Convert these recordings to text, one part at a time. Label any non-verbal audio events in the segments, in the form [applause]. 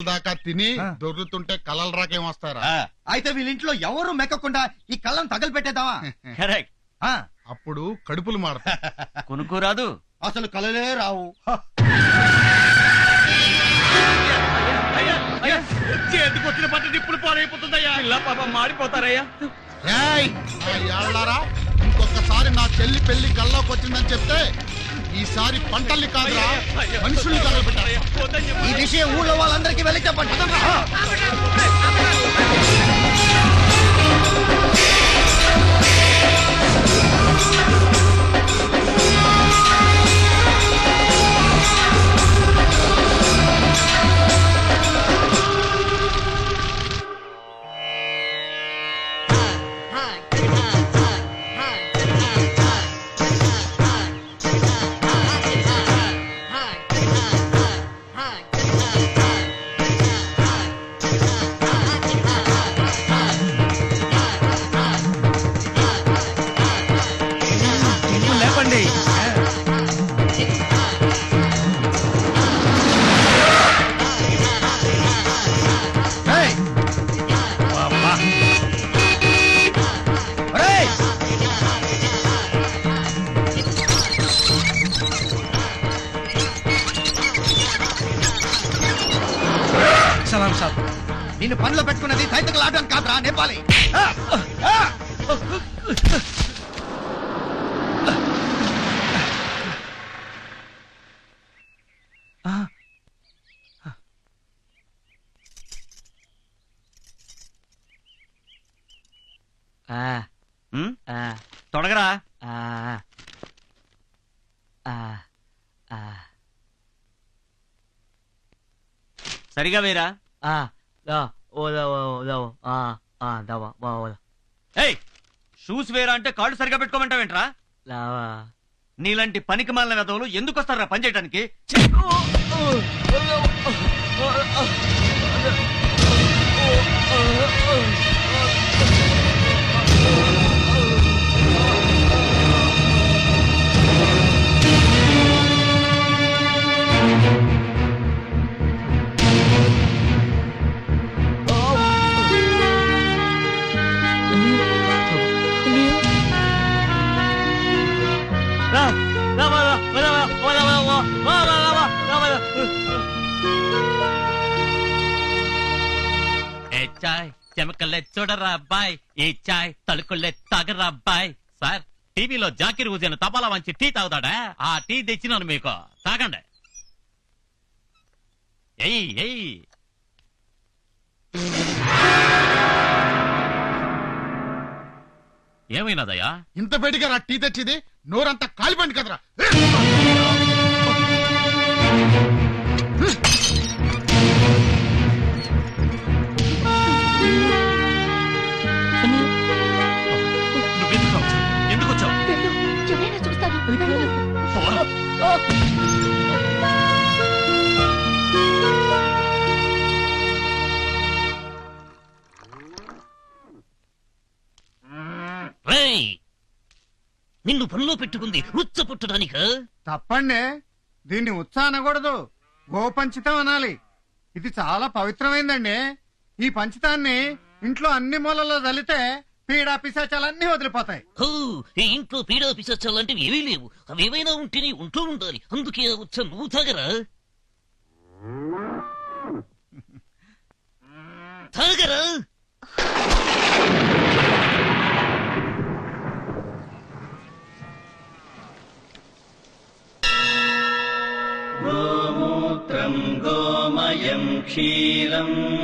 దాకా తిని ఆ. దొర్లుతుంటే కలలు రాకేం వస్తారా అయితే వీళ్ళింట్లో ఎవరు మెక్కకుండా ఈ కళ్ళను తగలపెట్టేద్దామా? కరెక్ట్. ఆ, అప్పుడు కడుపులు మాడతాయి [laughs] కొనుక్కోరాదు. అసలు కలలే రావు. చేతికి వచ్చిన పట్ట ఇప్పుడు పాడైపోతుందయ్యా? ఇలా పాప మాడిపోతారయ్యా ఏయ్, నా యాళ్ళారా ఇంకొకసారి నా చెల్లి పెళ్ళి కల్లోకి వచ్చిందని చెప్తే ఈసారి పంటల్ని కాదురా మనుషుల్ని తగలబెట్టారు ఈ విషయం ఊళ్ళో వాళ్ళందరికీ వెళ్ళి చెప్పండి సలాం సాబ్. నిన్ను పనిలో పెట్టుకున్నది తైతకలు ఆడడానికి కాదురా నేపాలి. ఆ, ఆ, ఉమ్, తొడగరా సరిగా వేరా ఏయ్ షూస్ వేరా అంటే కాళ్ళు సరిగా పెట్టుకోమంటావేంట్రా నీలాంటి పనికి మాలిన వెధవులు ఎందుకు వస్తారా పని చేయడానికి ఛీ! చెమకల్లే చూడరా అబ్బాయ్ ఈ చాయ్ తలుకుల్లే తాగరా అబ్బాయ్. సార్ టీవీలో జాకిర్ హుజేన్ తపాలా వంచి టీ తాగుతాడా? ఆ టీ తెచ్చినాను మీకు. తాగండి. ఎయ్ ఎయ్ ఏమైనాదయ్యా ఇంత వేడిగా టీ తెచ్చిది? నోరంతా కాలిపోయింది కదరా. నిన్ను పనిలో పెట్టుకుంది ఉచ్చ పుట్టడానిక తప్పండి. దీన్ని ఉత్సాహ అనకూడదు. గోపంచితం అనాలి. ఇది చాలా పవిత్రమైందండి. ఈ పంచితాన్ని ఇంట్లో అన్ని మూలలో చల్లితే పీడా పిశాచాలన్నీ వదిలిపోతాయి. హో ఈ ఇంట్లో పీడా పిసచ్చాలంటివి ఏమీ లేవు. అవేమైనా ఉంటే నీ ఉంటూ ఉండాలి. అందుకే ఆ ఉచ్చ నువ్వు తాగరా. [laughs] తాగరా? गोमयम् क्षीरम्।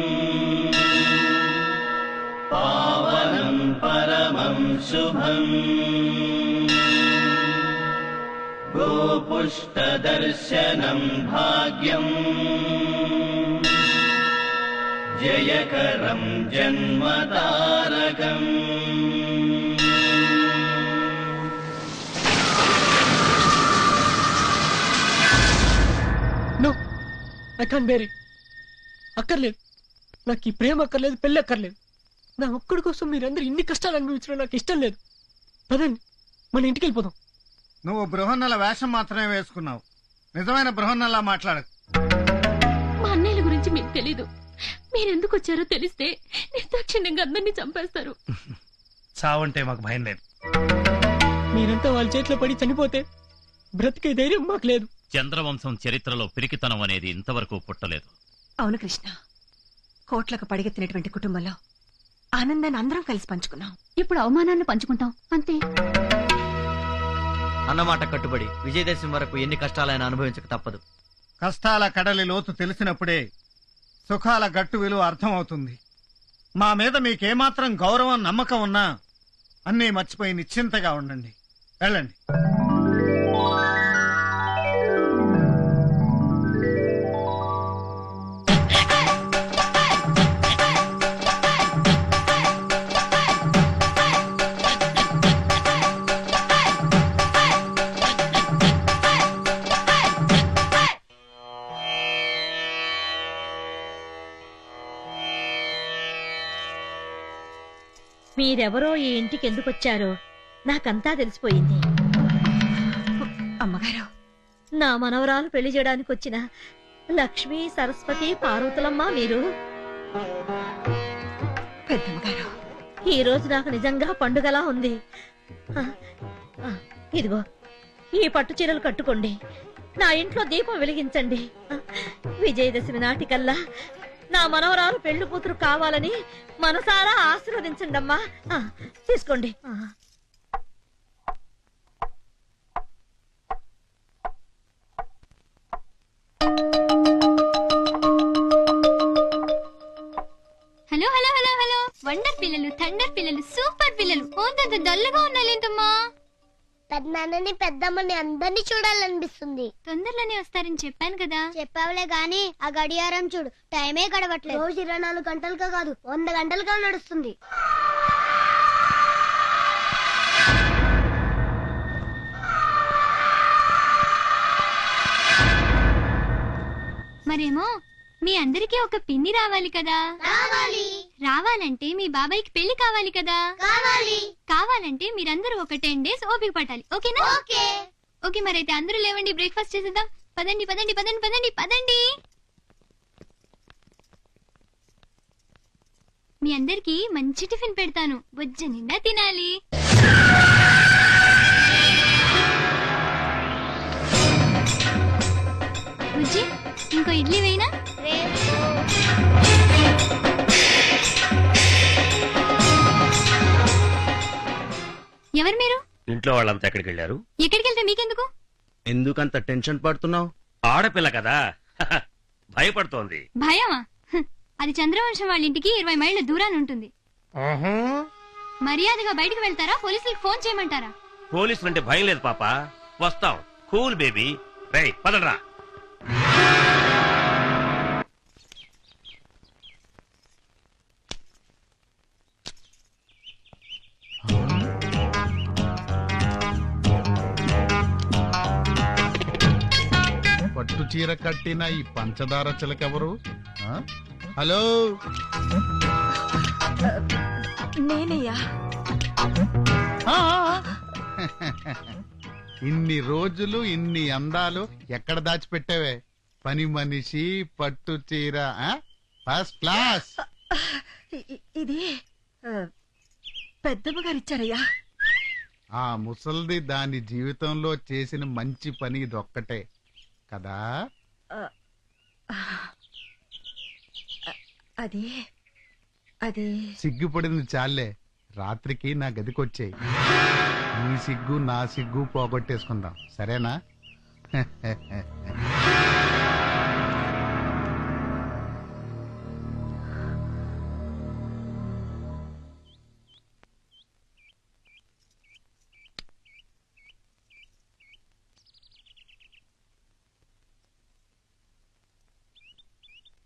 पावनम् परमम् शुभम्। गोपुष्टदर्शनम् भाग्यम्। जयकरम् जन्मतारकम्। ఐ కాన్ బేర్ అక్కర్లేదు. నాకు ఈ ప్రేమ అక్కర్లేదు పెళ్ళి అక్కర్లేదు. నా ఒక్కడి కోసం మీరందరూ ఇన్ని కష్టాలు అనుభవించడం నాకు ఇష్టం లేదు. పదండి మన ఇంటికి వెళ్ళిపోదాం. నువ్వు బృహన్నల వేషం మాత్రమే వేసుకున్నావు. నిజమైన బృహన్నలా మాట్లాడకు. మా అన్నయ్యల గురించి గురించి మీకు తెలీదు. మీరెందుకు వచ్చారో తెలిస్తే నిర్దాక్షిణ్యంగా అందరినీ చంపేస్తారు. చావంటే మాకు భయం లేదు. మీరంతా వాళ్ళ చేతిలో పడి చనిపోతే బ్రతికే ధైర్యం మాకు లేదు. చంద్రవంశం చరిత్రలో పిరికితనం అనేది ఇంతవరకు పుట్టలేదు. అవును కృష్ణ. కోట్లకు పడిగెత్తినటువంటి కుటుంబంలో ఆనందాన్ని అందరం కలిసి పంచుకున్నాం. ఇప్పుడు అవమానాన్ని పంచుకుంటాం. అంతే. అన్నమాట కట్టుబడి విజయదశమి వరకు ఎన్ని కష్టాలైనా అనుభవించక తప్పదు. కష్టాల కడలి లోతు తెలిసినప్పుడే సుఖాల గట్టు విలువ అర్థమవుతుంది. మా మీద మీకేమాత్రం గౌరవం నమ్మకం ఉన్నా అన్నీ మర్చిపోయి నిశ్చింతగా ఉండండి. వెళ్ళండి. మీరెవరో ఈ ఇంటికి ఎందుకు వచ్చారో నాకంతా తెలిసిపోయింది. అమ్మగారు. నా మనవరాలు పెళ్ళి చేయడానికి వచ్చిన లక్ష్మి సరస్వతి పార్వతులమ్మ మీరు? పెద్దమ్మగారు. ఈ రోజు నాకు నిజంగా పండుగలా ఉంది. ఆ, ఆ, ఇదిగో ఈ పట్టు చీరలు కట్టుకోండి. నా ఇంట్లో దీపం వెలిగించండి. ఆ, విజయదశమి నాటికల్లా నా మనవరాలు పెళ్ళి కూతురు కావాలని మనసారా ఆశీర్వదించండి అమ్మా తీసుకోండి. Hello hello hello hello. Wonder పిల్లలు థండర్ పిల్లలు సూపర్ పిల్లలు. ఓంతంత ఉన్నాయి ఉన్నాలేంటమ్మా? పెద్దనాన్నని పెద్దమ్మని అందరినీ చూడాలనిపిస్తుంది. తొందరలోనే వస్తారని చెప్పాను కదా. చెప్పావులే గాని ఆ గడియారం చూడు టైమే గడవట్లేదు. రోజు ఇరవై నాలుగు గంటలుగా కాదు వంద గంటలుగా నడుస్తుంది. మరేమో మీ అందరికీ ఒక పిన్ని రావాలి కదా. కావాలి రావాలంటే మీ బాబాయ్కి పెళ్ళి కావాలి కదా? కావాలి. కావాలంటే మీరందరూ ఒక టెన్ డేస్ ఓపిక పట్టాలి ఓకేనా? ఓకే. ఓకే మరైతే అందరూ లేవండి బ్రేక్ఫాస్ట్ చేసేద్దాం. పదండి పదండి పదండి పదండి పదండి. మీ అందరికి మంచి టిఫిన్ పెడతాను. బొజ్జ నిండా తినాలి. బుజ్జి ఇంకో ఇడ్లీ వేయినా? ఎవరు మీరు? ఇంట్లో వాళ్ళంతా ఎక్కడికి వెళ్ళారు? ఎక్కడికి వెళ్తే మీకెందుకు? ఎందుకంత టెన్షన్ పడుతున్నావు? ఆడపిల్ల కదా. [laughs] భయపడుతోంది. భయమా? అది చంద్రవంశం వాళ్ళ ఇంటికి ఇరవై మైళ్ళ దూరాన్ని ఉంటుంది. మర్యాదగా బయటకు వెళ్తారా? పోలీసులకు ఫోన్ చేయమంటారా? పోలీసులు అంటే భయం లేదు పాప. వస్తాం. Cool baby. రేయ్ పదరా పట్టు చీర కట్టిన ఈ పంచదార చిలకెవరు? హలో? నేనయ్యా! ఇన్ని రోజులు ఇన్ని అందాలు ఎక్కడ దాచిపెట్టావే? పని మనిషి పట్టు చీర? ఫస్ట్ క్లాస్ ఇది ఆ, పెద్దమ్మగారు ఇచ్చారయ్యా ఆ ముసల్ది దాని జీవితంలో చేసిన మంచి పని ఇదొక్కటే. కదా? అది అది. సిగ్గుపడింది చాలే. రాత్రికి నా గదికొచ్చేయి. నీ సిగ్గు నా సిగ్గు పోగొట్టేసుకుందాం. సరేనా? [laughs]